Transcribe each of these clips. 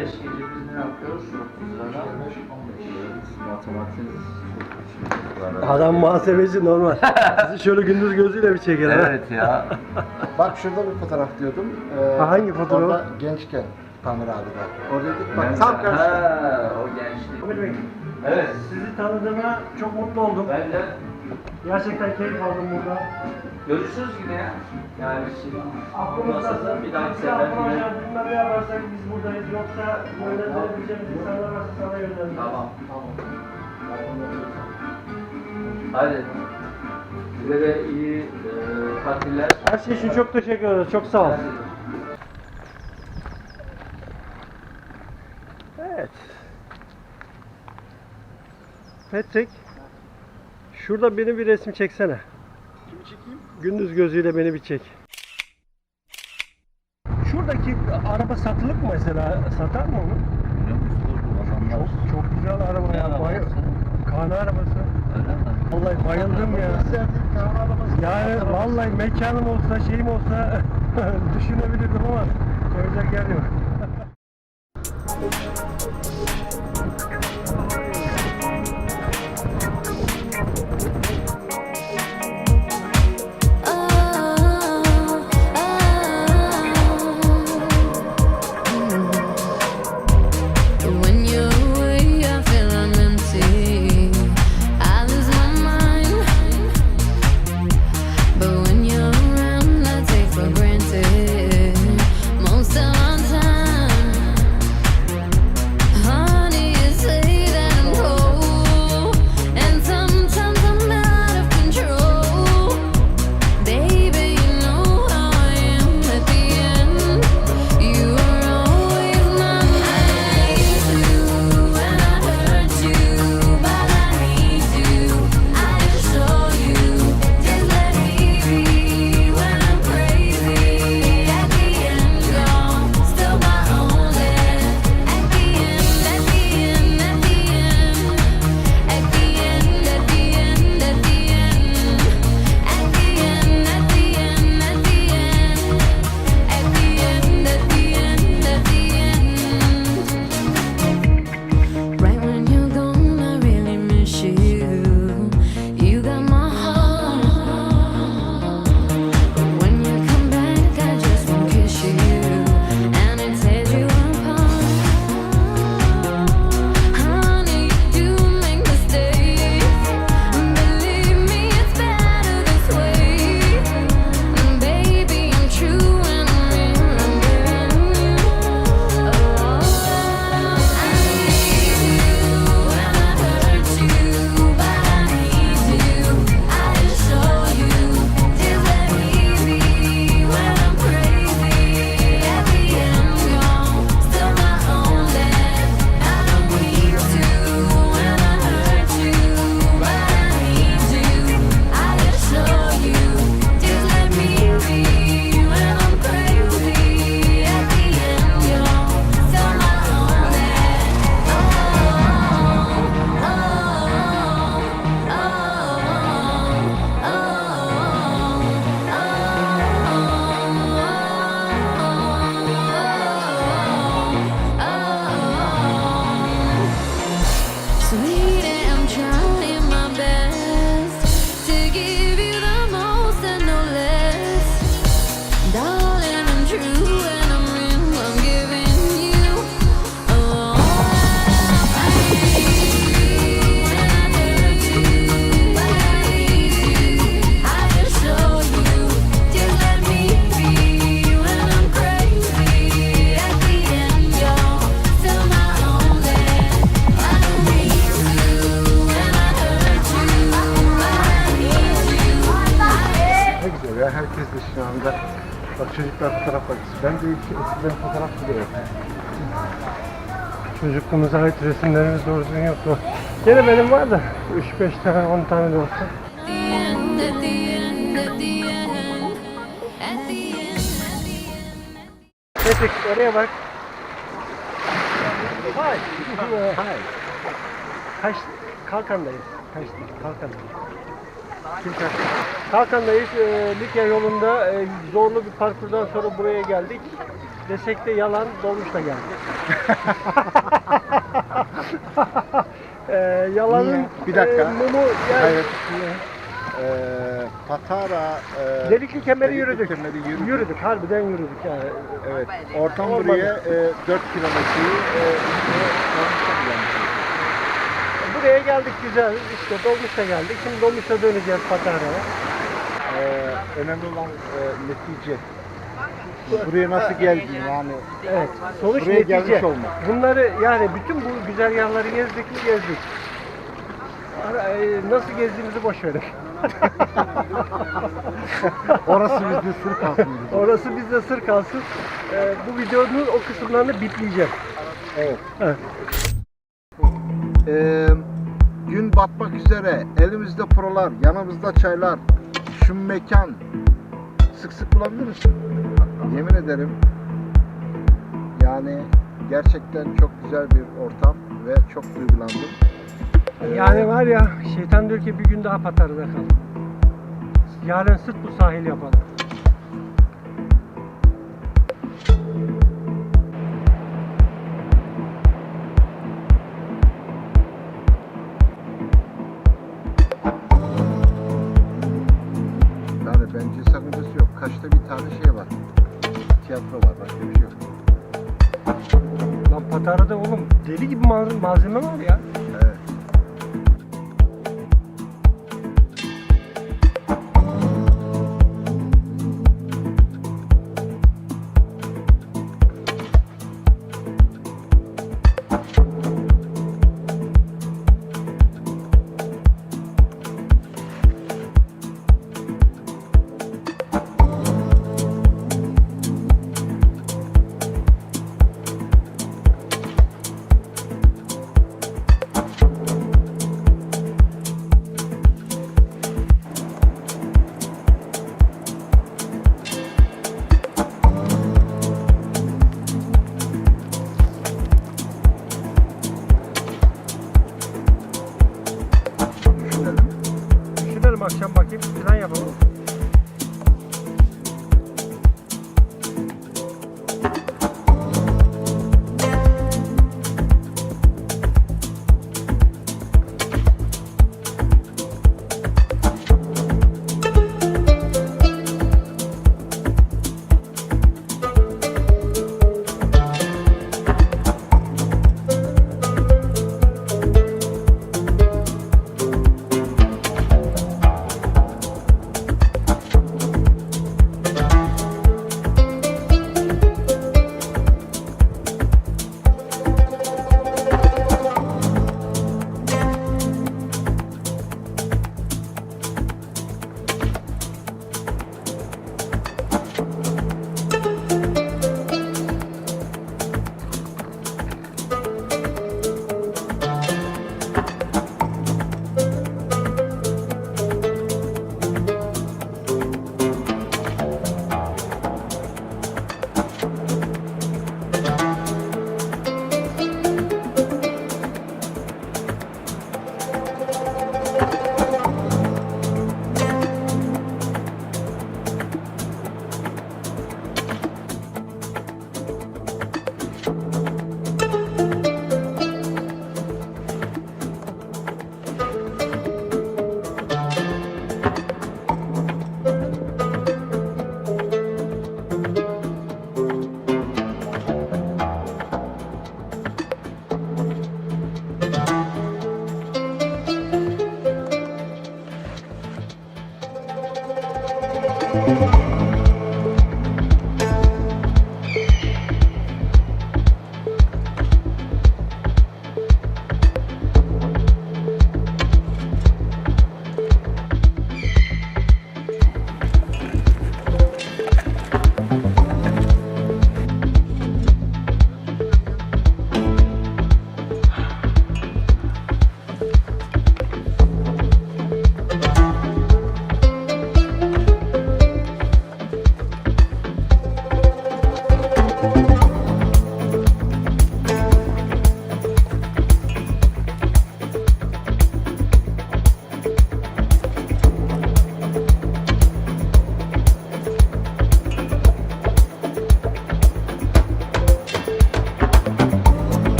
5 gece biz ne yapıyoruz? 5, 15. Adam muhasebeci normal. Sizi şöyle gündüz gözüyle bir çeker. Evet ya. Bak şurada bir fotoğraf diyordum. Ee, hangi fotoğraf? Orada gençken Tamer abi de. Orada dedik bak tam karşı. Ha, o gençlik. Evet. Sizi tanıdığıma çok mutlu oldum. Ben de. Gerçekten keyif aldım burada. görüşürüz yine ya. Yani şimdi Aklımızda bir dahaki bir sefer yine. ne yaparsak biz buradayız. Yoksa yönlendirebileceğimiz insanlar varsa sana yönlendirelim. Tamam. Tamam. Hadi. Size de iyi e, tatiller. Her şey için çok teşekkür ederiz. Çok sağ ol. Evet. Patrick. Şurada beni bir resim çeksene. Kimi çekeyim? Gündüz gözüyle beni bir çek. Şuradaki araba satılık mı mesela? Satar mı onu? Çok, çok güzel araba ya. Bay- Kaan arabası. Vallahi bayıldım ya. Yani vallahi mekanım olsa şeyim olsa düşünebilirdim ama koyacak yer yok. ilk eskiden fotoğraf buluyorum. Çocukluğumuza ait resimlerimiz doğru düzgün yoktu. Gene benim var da 3-5 tane 10 tane de olsa. Patrick oraya bak. Hay. Hay. Kaç Kalkan'dayız. Kaçtı? Kalkan'dayız. Kalkan'dayız. Ee, Likya yolunda e, zorlu bir parkurdan sonra buraya geldik. Desek de yalan dolmuşla geldik. Ee, yalanın Niye? Bir dakika. e, mumu yani, Hayır. Ee, Patara e, Delikli kemeri Delikli yürüdük. Kemeri yürüdük. Yürüdük, harbiden yürüdük yani. Evet. Olmadı. buraya e, 4 kilometreyi e, işte dolmuşa mı gelmişiz? Buraya geldik güzel, işte dolmuşa geldik. Şimdi dolmuşa döneceğiz Patara'ya. Ee, önemli olan e, netice. Buraya nasıl geldin yani? Evet, sonuç Buraya netice. gelmiş olmak. Bunları yani bütün bu güzergahları gezdik mi gezdik. Ara- e, Nasıl gezdiğimizi boş verin. Orası bizde sır kalsın. dedi. Orası bizde sır kalsın. Ee, bu videonun o kısımlarını bipleyeceğim. Evet. Evet. Ee, gün batmak üzere. Elimizde prolar, yanımızda çaylar. Şu mekan sık sık bulabiliriz. Yemin ederim. Yani gerçekten çok güzel bir ortam ve çok duygulandım. Ee, Yani var ya şeytan diyor ki bir gün daha Patara'da kal. Yarın sırf bu sahil yapalım. Kaçta bir tane şey var. Tiyatro var. Başka bir şey yok. Lan Patara'da oğlum deli gibi mal- malzeme var ya.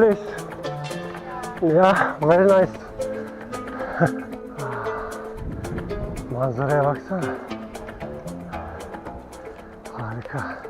Place. Yeah, very nice. Manzaraya baksana. Harika.